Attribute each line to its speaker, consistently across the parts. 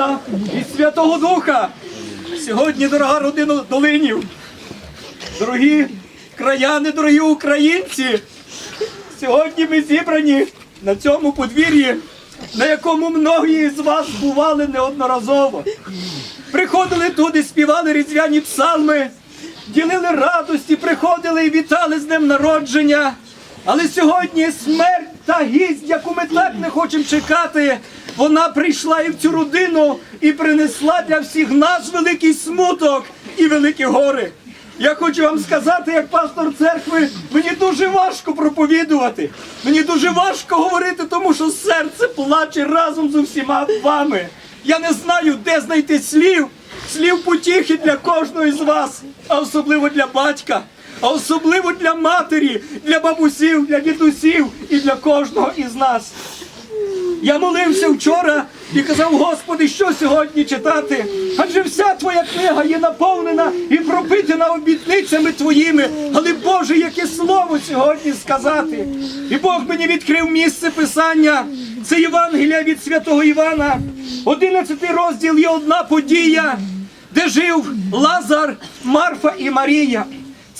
Speaker 1: Сина і Святого Духа. Сьогодні, дорога родина Долинів, дорогі краяни, дорогі українці. Сьогодні ми зібрані на цьому подвір'ї, на якому многі з вас бували неодноразово. Приходили туди, співали різдвяні псалми, ділили радості, приходили і вітали з днем народження. Але сьогодні смерть та гість, яку ми так не хочемо чекати, вона прийшла і в цю родину і принесла для всіх нас великий смуток і великі гори. Я хочу вам сказати, як пастор церкви, мені дуже важко проповідувати. Мені дуже важко говорити, тому що серце плаче разом з усіма вами. Я не знаю, де знайти слів, слів потіхи для кожного із вас, а особливо для батька, а особливо для матері, для бабусів, для дідусів і для кожного із нас. Я молився вчора і казав, Господи, що сьогодні читати? Адже вся твоя книга є наповнена і пропитана обітницями твоїми. Але Боже, яке слово сьогодні сказати? І Бог мені відкрив місце писання. Це Євангелія від святого Івана. Одинадцятий розділ є одна подія, де жив Лазар, Марфа і Марія.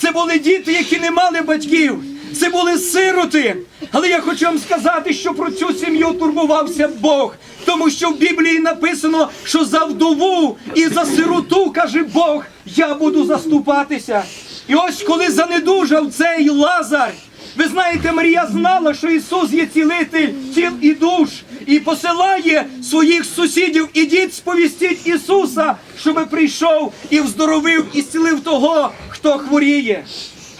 Speaker 1: Це були діти, які не мали батьків. Це були сироти. Але я хочу вам сказати, що про цю сім'ю турбувався Бог. Тому що в Біблії написано, що за вдову і за сироту, каже Бог, я буду заступатися. І ось коли занедужав цей Лазар, ви знаєте, Марія знала, що Ісус є цілитель тіл і душ, і посилає своїх сусідів, ідіть сповістіть Ісуса, щоб прийшов і вздоровив і зцілив того, хто хворіє.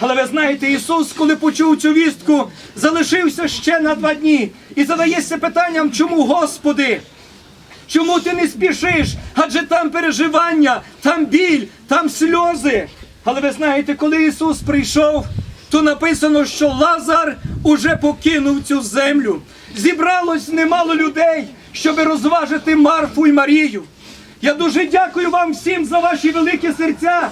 Speaker 1: Але ви знаєте, Ісус, коли почув цю вістку, залишився ще на два дні і задається питанням, чому Господи? Чому ти не спішиш? Адже там переживання, там біль, там сльози. Але ви знаєте, коли Ісус прийшов, то написано, що Лазар уже покинув цю землю. Зібралось немало людей, щоб розважити Марфу і Марію. Я дуже дякую вам всім за ваші великі серця,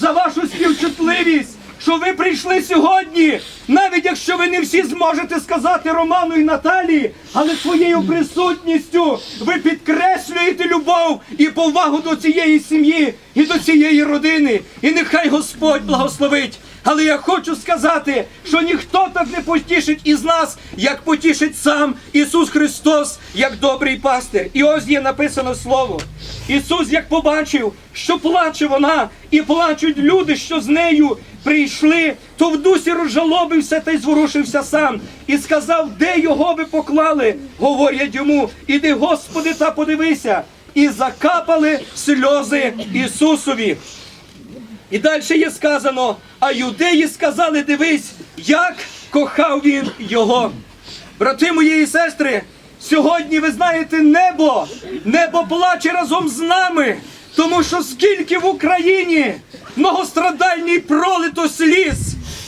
Speaker 1: за вашу співчутливість, що ви прийшли сьогодні, навіть якщо ви не всі зможете сказати Роману і Наталії, але своєю присутністю ви підкреслюєте любов і повагу до цієї сім'ї і до цієї родини. І нехай Господь благословить. Але я хочу сказати, що ніхто так не потішить із нас, як потішить сам Ісус Христос, як добрий пастир. І ось є написано слово. Ісус, як побачив, що плаче вона, і плачуть люди, що з нею прийшли, то в дусі розжалобився та й зворушився сам, і сказав, де його ви поклали. Говорять йому, іди, Господи, та подивися. І закапали сльози Ісусові. І далі є сказано, а юдеї сказали, дивись, як кохав він його. Брати мої і сестри, сьогодні ви знаєте небо, небо плаче разом з нами, тому що скільки в Україні многострадальній пролито сліз,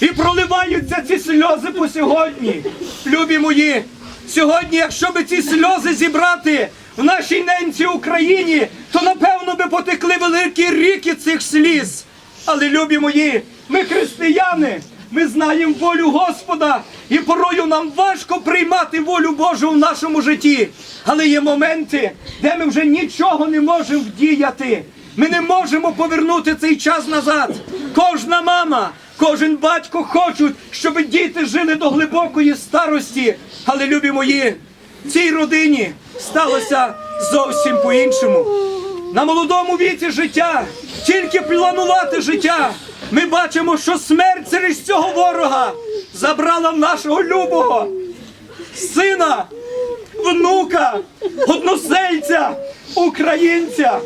Speaker 1: і проливаються ці сльози по сьогодні. Любі мої, сьогодні, якщо би ці сльози зібрати в нашій ненці Україні, то напевно би потекли великі ріки цих сліз. Але, любі мої, ми християни, ми знаємо волю Господа, і порою нам важко приймати волю Божу в нашому житті. Але є моменти, де ми вже нічого не можемо вдіяти. Ми не можемо повернути цей час назад. Кожна мама, кожен батько хочуть, щоб діти жили до глибокої старості. Але, любі мої, цій родині сталося зовсім по-іншому. На молодому віці життя, тільки планувати життя. Ми бачимо, що смерть через цього ворога забрала нашого любого сина, внука, односельця, українця.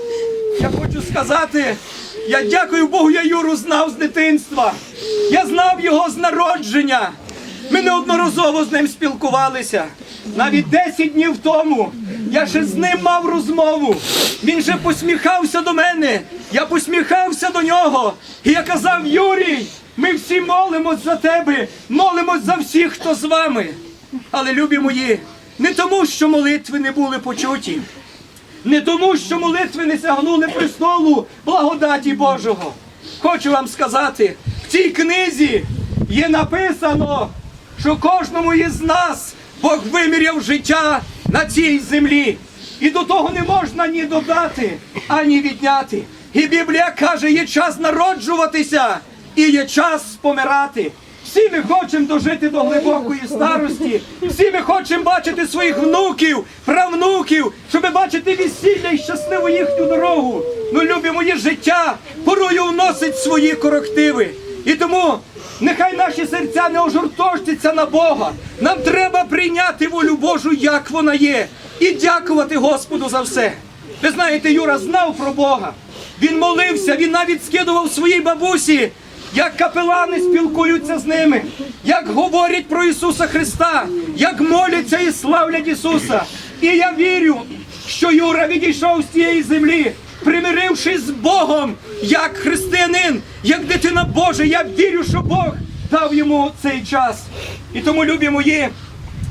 Speaker 1: Я хочу сказати, я дякую Богу, я Юру знав з дитинства. Я знав його з народження. Ми неодноразово з ним спілкувалися. Навіть 10 днів тому я ще з ним мав розмову. Він же посміхався до мене. Я посміхався до нього. І я казав: Юрій, ми всі молимось за тебе, молимось за всіх, хто з вами. Але, любі мої, не тому, що молитви не були почуті, не тому, що молитви не сягнули престолу благодаті Божого. Хочу вам сказати, в цій книзі є написано, що кожному із нас Бог виміряв життя на цій землі. І до того не можна ні додати, ані відняти. І Біблія каже, є час народжуватися і є час помирати. Всі ми хочемо дожити до глибокої старості. Всі ми хочемо бачити своїх внуків, правнуків, щоб бачити весілля і щасливу їхню дорогу. Ну, любі моє життя порою вносить свої корективи. І тому нехай наші серця не ожуртожтяться на Бога. Нам треба прийняти волю Божу, як вона є, і дякувати Господу за все. Ви знаєте, Юра знав про Бога. Він молився, він навіть скидував своїй бабусі, як капелани спілкуються з ними, як говорять про Ісуса Христа, як моляться і славлять Ісуса. І я вірю, що Юра відійшов з цієї землі, примирившись з Богом, як християнин, як дитина Божа. Я вірю, що Бог дав йому цей час. І тому, любі мої,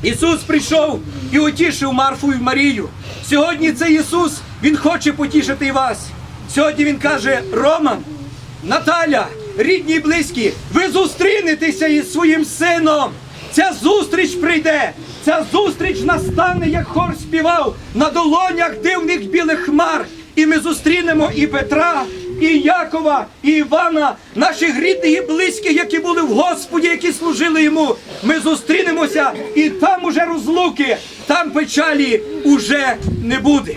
Speaker 1: Ісус прийшов і утішив Марфу і Марію. Сьогодні цей Ісус, Він хоче потішити вас. Сьогодні Він каже: Роман, Наталя, рідні і близькі, ви зустрінетеся із своїм сином. Ця зустріч прийде. Ця зустріч настане, як хор співав, на долонях дивних білих хмар. І ми зустрінемо і Петра, і Якова, і Івана, наших рідних і близьких, які були в Господі, які служили йому. Ми зустрінемося, і там уже розлуки, там печалі уже не буде.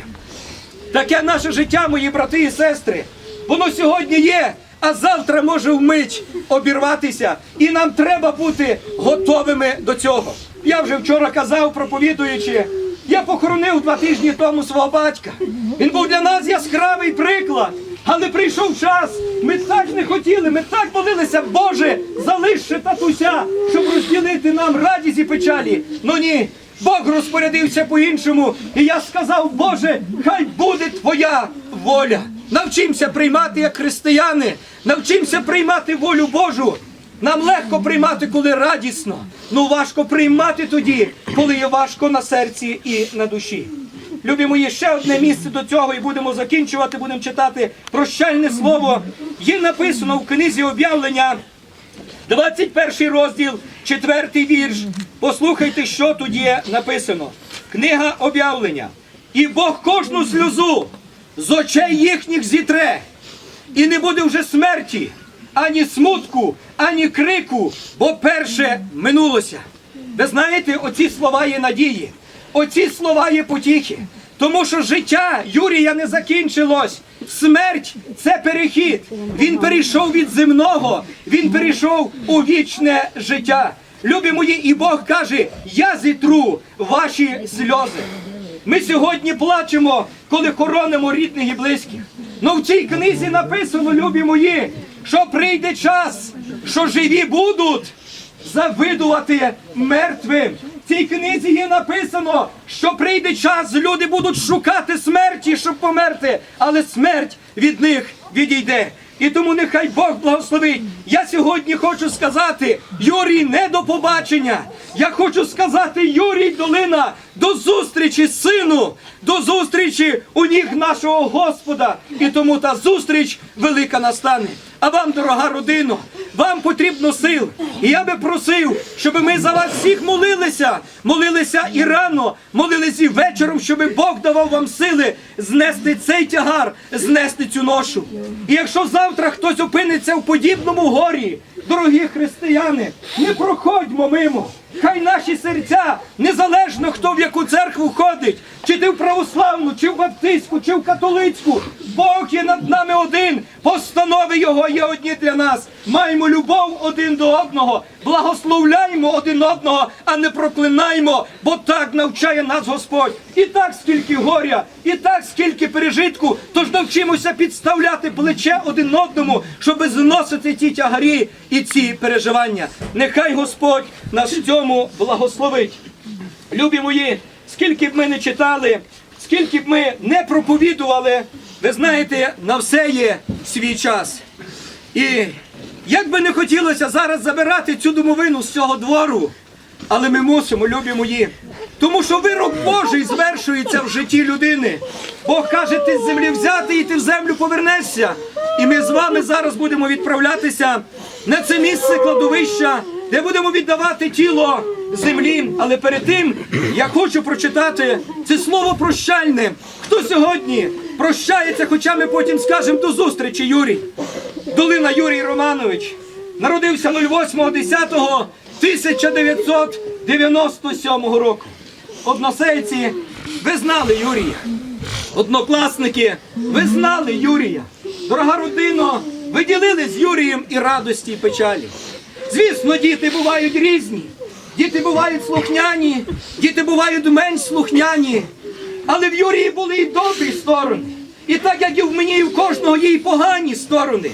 Speaker 1: Таке наше життя, мої брати і сестри. Воно сьогодні є, а завтра може вмить обірватися. І нам треба бути готовими до цього. Я вже вчора казав, проповідуючи, я похоронив два тижні тому свого батька. Він був для нас яскравий приклад. Але прийшов час, ми так не хотіли, ми так молилися, Боже, залиш ще татуся, щоб розділити нам радість і печалі. Ну ні, Бог розпорядився по-іншому, і я сказав, Боже, хай буде Твоя воля. Навчимося приймати як християни, навчимося приймати волю Божу. Нам легко приймати, коли радісно. Ну важко приймати тоді, коли є важко на серці і на душі. Любі мої, ще одне місце до цього і будемо закінчувати, будемо читати прощальне слово. Є написано в книзі об'явлення 21 розділ, 4 вірш. Послухайте, що тут є написано. Книга об'явлення. І Бог кожну сльозу з очей їхніх зітре, і не буде вже смерті, ані смутку, ані крику, бо перше минулося. Ви знаєте, оці слова є надії, оці слова є потіхи. Тому що життя Юрія не закінчилось. Смерть це перехід. Він перейшов від земного, він перейшов у вічне життя. Любі мої, і Бог каже: я зітру ваші сльози. Ми сьогодні плачемо, коли хоронимо рідних і близьких. Ну в цій книзі написано, любі мої, що прийде час, що живі будуть завидувати мертвим. В цій книзі є написано, що прийде час, люди будуть шукати смерті, щоб померти, але смерть від них відійде. І тому нехай Бог благословить. Я сьогодні хочу сказати, Юрій, не до побачення. Я хочу сказати, Юрій Долина, до зустрічі, сину, до зустрічі у ніг нашого Господа. І тому та зустріч велика настане. А вам, дорога родино, вам потрібно сил. І я би просив, щоб ми за вас всіх молилися. Молилися і рано, молилися і вечором, щоб Бог давав вам сили знести цей тягар, знести цю ношу. І якщо завтра хтось опиниться в подібному горі, дорогі християни, не проходьмо мимо. Хай наші серця, незалежно хто в яку церкву ходить, чи ти в православну, чи в баптистську, чи в католицьку, Бог є над нами один, постанови Його є одні для нас. Маємо любов один до одного, благословляємо один одного, а не проклинаємо, бо так навчає нас Господь. І так скільки горя, і так скільки пережитку, тож навчимося підставляти плече один одному, щоб зносити ті тягарі і ці переживання. Нехай Господь нас в цьому благословить. Любі мої, скільки б ми не читали, скільки б ми не проповідували, ви знаєте, на все є свій час. І як би не хотілося зараз забирати цю домовину з цього двору, але ми мусимо, любі мої. Тому що вирок Божий звершується в житті людини. Бог каже, ти з землі взяти і ти в землю повернешся. І ми з вами зараз будемо відправлятися на це місце кладовища, де будемо віддавати тіло землі. Але перед тим я хочу прочитати це слово прощальне. Хто сьогодні прощається, хоча ми потім скажемо до зустрічі, Юрій. Долина Юрій Романович народився 08.10.1997 року. Односельці, ви знали Юрія. Однокласники, ви знали Юрія. Дорога родино, ви ділили з Юрієм і радості, і печалі. Звісно, діти бувають різні. Діти бувають слухняні, діти бувають менш слухняні. Але в Юрії були і добрі сторони. І так як і в мені, і в кожного є і погані сторони.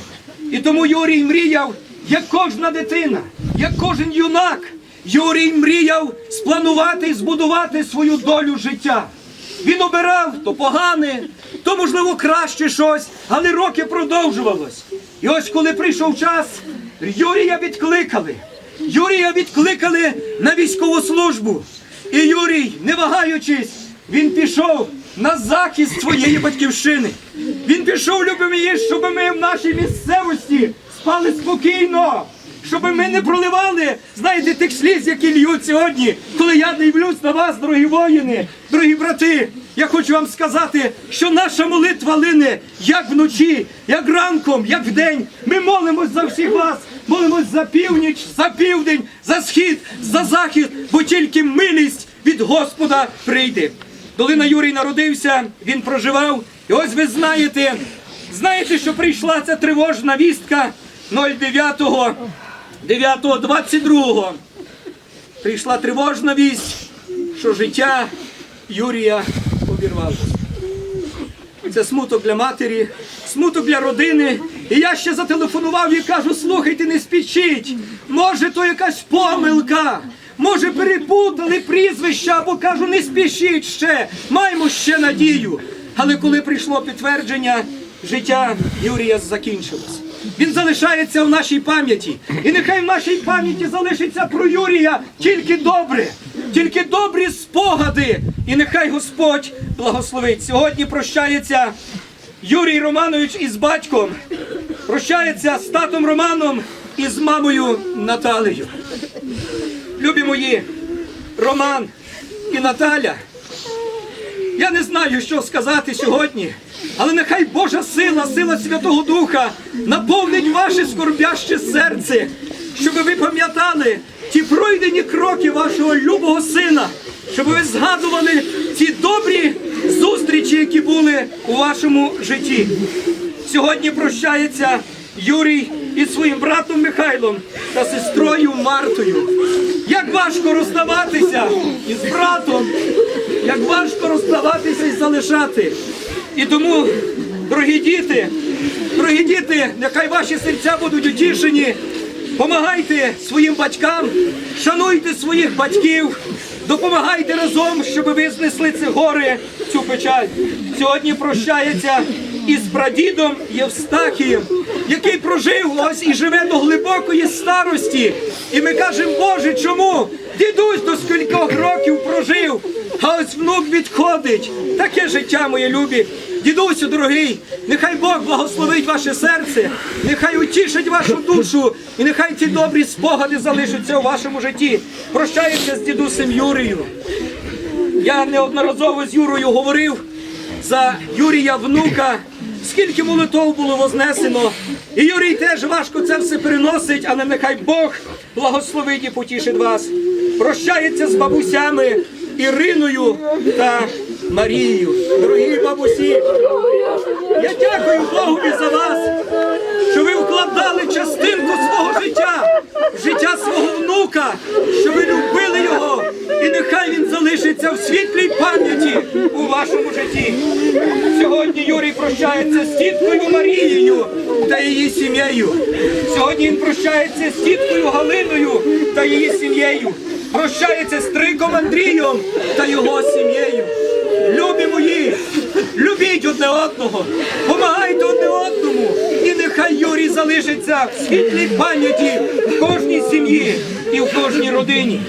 Speaker 1: І тому Юрій мріяв, як кожна дитина, як кожен юнак. Юрій мріяв спланувати і збудувати свою долю життя. Він обирав то погане, то можливо краще щось, але роки продовжувалось. І ось коли прийшов час, Юрія відкликали. Юрія відкликали на військову службу. І Юрій, не вагаючись, він пішов на захист своєї батьківщини. Він пішов, любі мої, щоб ми в нашій місцевості спали спокійно. Щоб ми не проливали, знаєте, тих сліз, які льють сьогодні, коли я дивлюсь на вас, дорогі воїни, дорогі брати. Я хочу вам сказати, що наша молитва лине як вночі, як ранком, як вдень. Ми молимось за всіх вас, молимось за північ, за південь, за схід, за захід, бо тільки милість від Господа прийде. Долина Юрій народився, він проживав. І ось ви знаєте, знаєте, що прийшла ця тривожна вістка 09 9.22 прийшла тривожна вість, що життя Юрія обірвалося. Це смуток для матері, смуток для родини. І я ще зателефонував і кажу, слухайте, не спішіть. Може, то якась помилка. Може, перепутали прізвища, або кажу, не спішіть ще, маємо ще надію. Але коли прийшло підтвердження, життя Юрія закінчилось. Він залишається в нашій пам'яті. І нехай в нашій пам'яті залишиться про Юрія тільки добре, тільки добрі спогади. І нехай Господь благословить. Сьогодні прощається Юрій Романович із батьком, прощається з татом Романом і з мамою Наталею. Любі мої, Роман і Наталя. Я не знаю, що сказати сьогодні, але нехай Божа сила, сила Святого Духа наповнить ваше скорбяще серце, щоб ви пам'ятали ті пройдені кроки вашого любого сина, щоб ви згадували ті добрі зустрічі, які були у вашому житті. Сьогодні прощається Юрій із своїм братом Михайлом та сестрою Мартою. Як важко розставатися із братом, як важко розставатися і залишати. І тому, дорогі діти, дорогі діти, нехай ваші серця будуть утішені. Помагайте своїм батькам, шануйте своїх батьків, допомагайте разом, щоб ви знесли це горе, цю печаль. Сьогодні прощається із прадідом Євстахієм, який прожив ось і живе до глибокої старості. І ми кажемо, Боже, чому? Дідусь до скількох років прожив, а ось внук відходить. Таке життя, моє любі. Дідусю, дорогий, нехай Бог благословить ваше серце, нехай утішить вашу душу, і нехай ці добрі спогади залишаться у вашому житті. Прощаюся з дідусем Юрією. Я неодноразово з Юрою говорив за Юрія внука, скільки молитов було вознесено. І Юрій теж важко це все переносить, але нехай Бог благословить і потішить вас. Прощається з бабусями Іриною та Марією. Дорогі бабусі, я дякую Богові за вас, що ви вкладали частинку свого життя, життя свого внука, що ви любили його, і нехай він залишиться в світлій пам'яті у вашому житті. Сьогодні Юрій прощається з тіткою Марією та її сім'єю. Сьогодні він прощається з тіткою Галиною та її сім'єю. Прощається з триком Андрієм та його сім'єю. Любі мої, любіть одне одного, помагайте одне одному, і нехай Юрій залишиться в світлій пам'яті в кожній сім'ї і в кожній родині.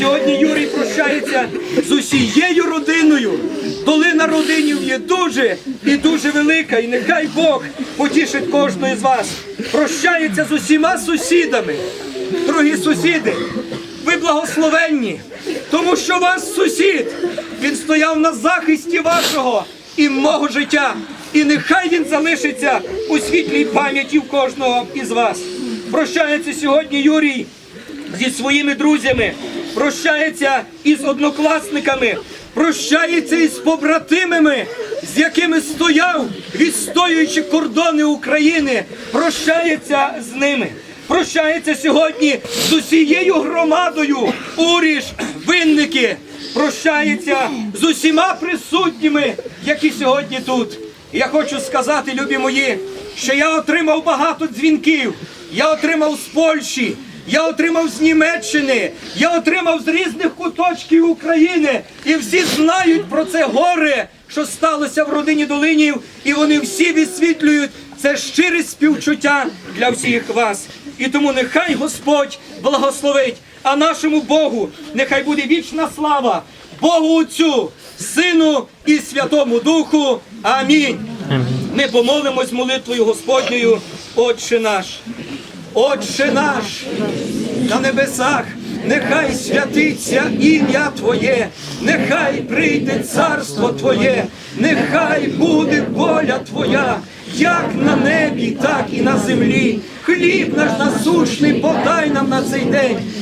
Speaker 1: Сьогодні Юрій прощається з усією родиною. Долина родинів є дуже і дуже велика, і нехай Бог потішить кожного з вас. Прощається з усіма сусідами. Дорогі сусіди, Ви благословенні, тому що вас сусід, він стояв на захисті вашого і мого життя. І нехай він залишиться у світлій пам'яті в кожного із вас. Прощається сьогодні Юрій зі своїми друзями, прощається із однокласниками, прощається із побратимами, з якими стояв, відстоюючи кордони України, прощається з ними. Прощається сьогодні з усією громадою, уріж, винники, прощається з усіма присутніми, які сьогодні тут. Я хочу сказати, любі мої, що я отримав багато дзвінків. Я отримав з Польщі, я отримав з Німеччини, я отримав з різних куточків України. І всі знають про це горе, що сталося в родині Долинів, і вони всі висвітлюють це щире співчуття для всіх вас. І тому нехай Господь благословить, а нашому Богу нехай буде вічна слава Богу Отцю, Сину і Святому Духу. Амінь. Ми помолимось молитвою Господньою, Отче наш. Отче наш на небесах, нехай святиться ім'я Твоє, нехай прийде царство Твоє, нехай буде воля Твоя, як на небі, так і на землі. Хліб наш насущний подай нам на цей день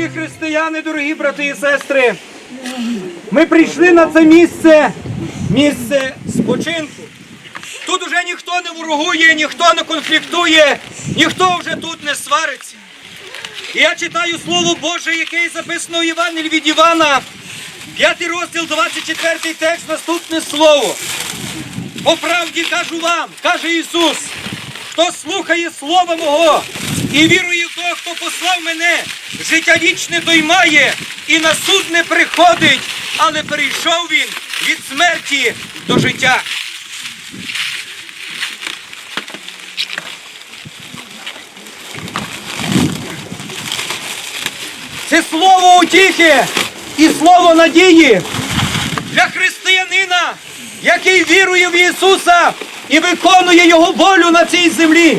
Speaker 1: Дорогі християни, дорогі брати і сестри, ми прийшли на це місце, місце спочинку. Тут уже ніхто не ворогує, ніхто не конфліктує, ніхто вже тут не свариться. І я читаю Слово Боже, яке записано в Євангелії від Івана, 5 розділ, 24 текст, наступне слово. По правді кажу вам, каже Ісус, хто слухає Слова Мого і вірує в того, хто послав мене, життя вічне той має і на суд не приходить, але перейшов він від смерті до життя. Це слово утіхи і слово надії для християнина, який вірує в Ісуса і виконує Його волю на цій землі.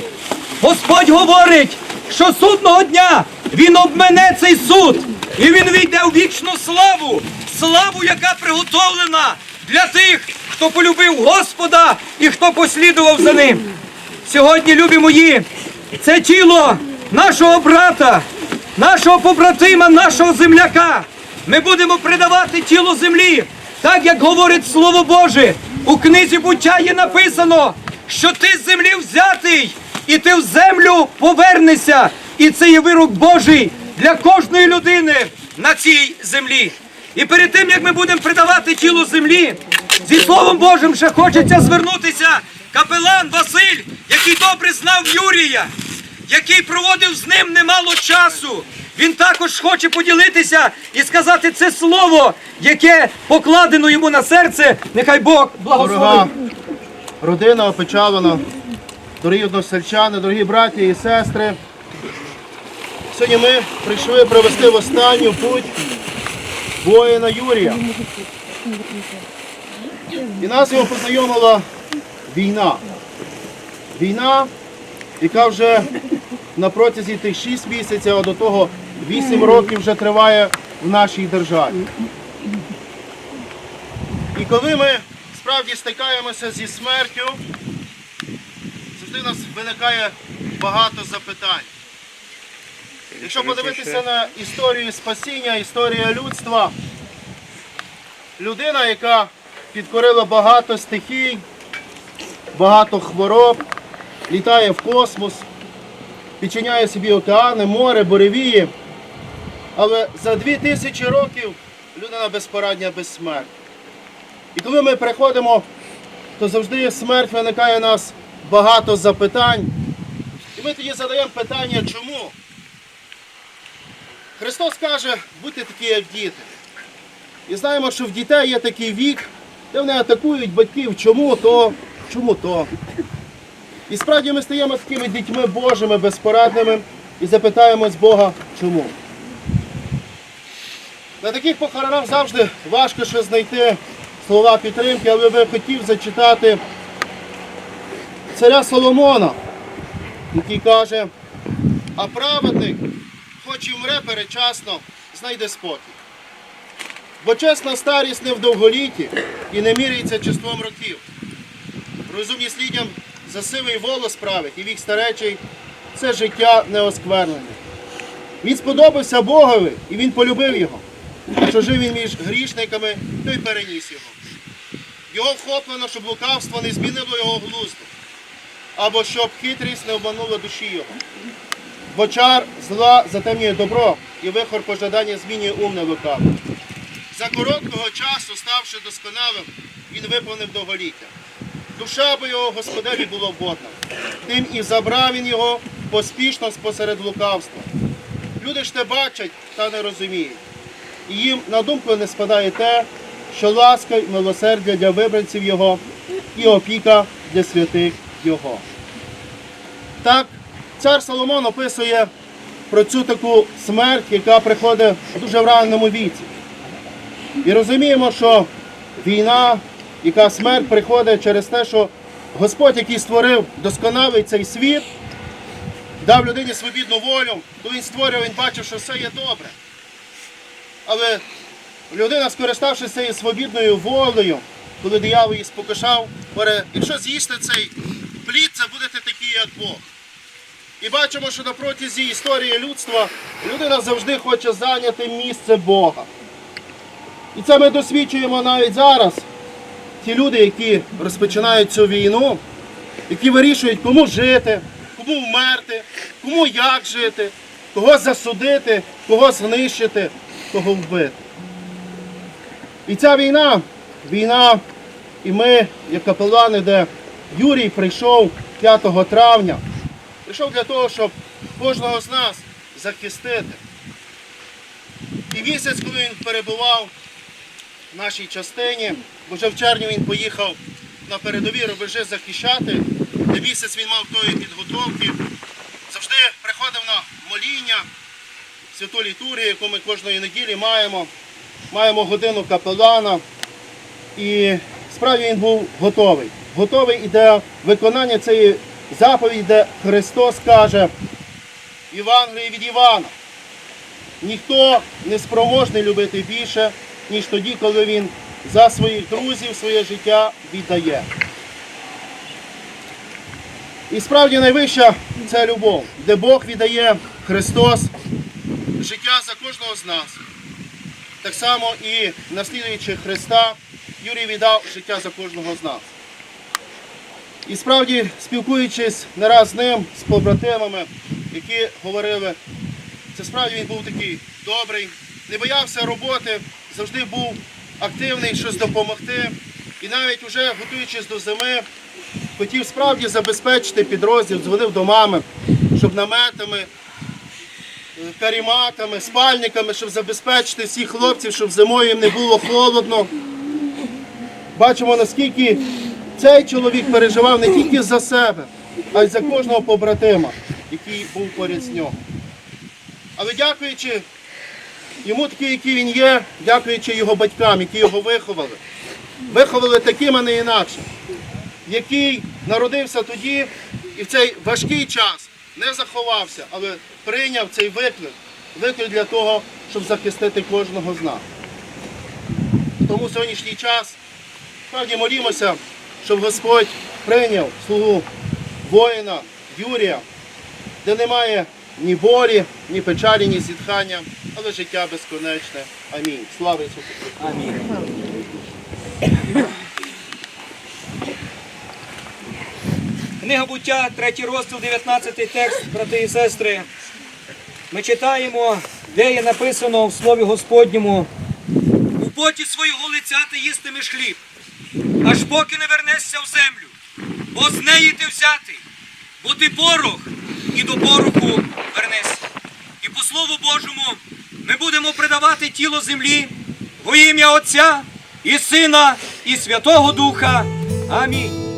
Speaker 1: Господь говорить, що судного дня Він обмене цей суд, і Він війде у вічну славу, славу, яка приготовлена для тих, хто полюбив Господа і хто послідував за ним. Сьогодні, любі мої, це тіло нашого брата, нашого побратима, нашого земляка. Ми будемо придавати тіло землі, так як говорить Слово Боже. У книзі буття є написано, що ти з землі взятий, і ти в землю повернешся. І це є вирок Божий для кожної людини на цій землі. І перед тим, як ми будемо придавати тіло землі, зі Словом Божим ще хочеться звернутися капелан Василь, який добре знав Юрія, який проводив з ним немало часу. Він також хоче поділитися і сказати це слово, яке покладено йому на серце. Нехай Бог благословить.
Speaker 2: родина опечалена, дорогі односельчани, дорогі браті і сестри. Сьогодні ми прийшли провести в останню путь воїна Юрія. І нас його познайомила війна. Війна, яка вже на протязі тих 6 місяців, а до того 8 років вже триває в нашій державі. І коли ми справді стикаємося зі смертю, завжди нас виникає багато запитань. Якщо подивитися на історію спасіння, історію людства, людина, яка підкорила багато стихій, багато хвороб, літає в космос, підчиняє собі океани, море, буревії. Але за дві тисячі років людина безпорадня безсмертна. І коли ми приходимо, то завжди смерть виникає нас багато запитань. І ми тоді задаємо питання, чому? Христос каже, будьте такі, як діти. І знаємо, що в дітей є такий вік, де вони атакують батьків, чому то, чому то. І справді ми стаємо такими дітьми Божими, безпорадними і запитаємось Бога, чому. На таких похоронах завжди важко ще знайти слова підтримки, але би хотів зачитати царя Соломона, який каже, а праведник, хоч і вмре перечасно, знайде спокій. Бо чесна старість не в довголітті і не міряється числом років. Розумність людям за сивий волос править і вік старечий це життя неосквернене. Він сподобався Богові і він полюбив його. Що жив він між грішниками, той переніс його. Його вхоплено, щоб лукавство не змінило його глузду, або щоб хитрість не обманула душі його. Бо чар зла затемнює добро, і вихор пожадання змінює ум на лукаве. За короткого часу, ставши досконалим, він виповнив довголіття. Душа бо його Господеві була вгодна. Тим і забрав він його поспішно спосеред лукавства. Люди ж те бачать та не розуміють. І їм на думку не спадає те, що ласка й милосердя для вибранців його і опіка для святих його. Так, цар Соломон описує про цю таку смерть, яка приходить дуже в ранному віці. І розуміємо, що війна, яка смерть приходить через те, що Господь, який створив досконалий цей світ, дав людині свобідну волю, то він створював, він бачив, що все є добре. Але людина, скориставшись цією свобідною волею, коли диявол її спокушав, говорить, якщо з'їсти цей плід, це будете такі, як Бог. І бачимо, що на протязі історії людства людина завжди хоче зайняти місце Бога. І це ми досвідчуємо навіть зараз. Ті люди, які розпочинають цю війну, які вирішують, кому жити, кому вмерти, кому як жити, кого засудити, кого знищити, кого вбити. І ця війна, війна, і ми, як капелани, де Юрій прийшов 5 травня, прийшов для того, щоб кожного з нас захистити. І місяць, коли він перебував в нашій частині, бо вже в червні він поїхав на передові рубежі захищати, де місяць він мав тої підготовки, завжди приходив на моління, святу літургію, яку ми кожної неділі маємо. Маємо годину капелана. І справді він був готовий. Готовий і до виконання цієї заповіді, де Христос каже Євангелії від Івана. Ніхто не спроможний любити більше, ніж тоді, коли він за своїх друзів своє життя віддає. І справді найвища це любов, де Бог віддає Христос життя за кожного з нас. Так само і наслідуючи Христа, Юрій віддав життя за кожного з нас. І справді, спілкуючись не раз з ним, з побратимами, які говорили, це справді він був такий добрий, не боявся роботи, завжди був активний щось допомогти. І навіть вже готуючись до зими, хотів справді забезпечити підрозділ, дзвонив до мами, щоб наметами, каріматами, спальниками, щоб забезпечити всіх хлопців, щоб зимою їм не було холодно. Бачимо, наскільки цей чоловік переживав не тільки за себе, а й за кожного побратима, який був поряд з нього. Але дякуючи йому такий, який він є, дякуючи його батькам, які його виховали. Виховали таким, а не інакше. Який народився тоді і в цей важкий час не заховався, але прийняв цей виклик. Виклик для того, щоб захистити кожного з нас. Тому сьогоднішній час справді молімося, щоб Господь прийняв слугу воїна Юрія, де немає ні болі, ні печалі, ні зітхання, але життя безконечне. Амінь. Слава Ісусу Христу!
Speaker 1: Амінь. Книга буття, третій розділ, 19 текст, брати і сестри. Ми читаємо, де є написано в Слові Господньому. У поті свого лиця ти їстимеш хліб, аж поки не вернешся в землю, бо з неї ти взятий, бо ти порох, і до пороху вернешся. І по Слову Божому ми будемо предавати тіло землі во ім'я Отця і Сина, і Святого Духа. Амінь.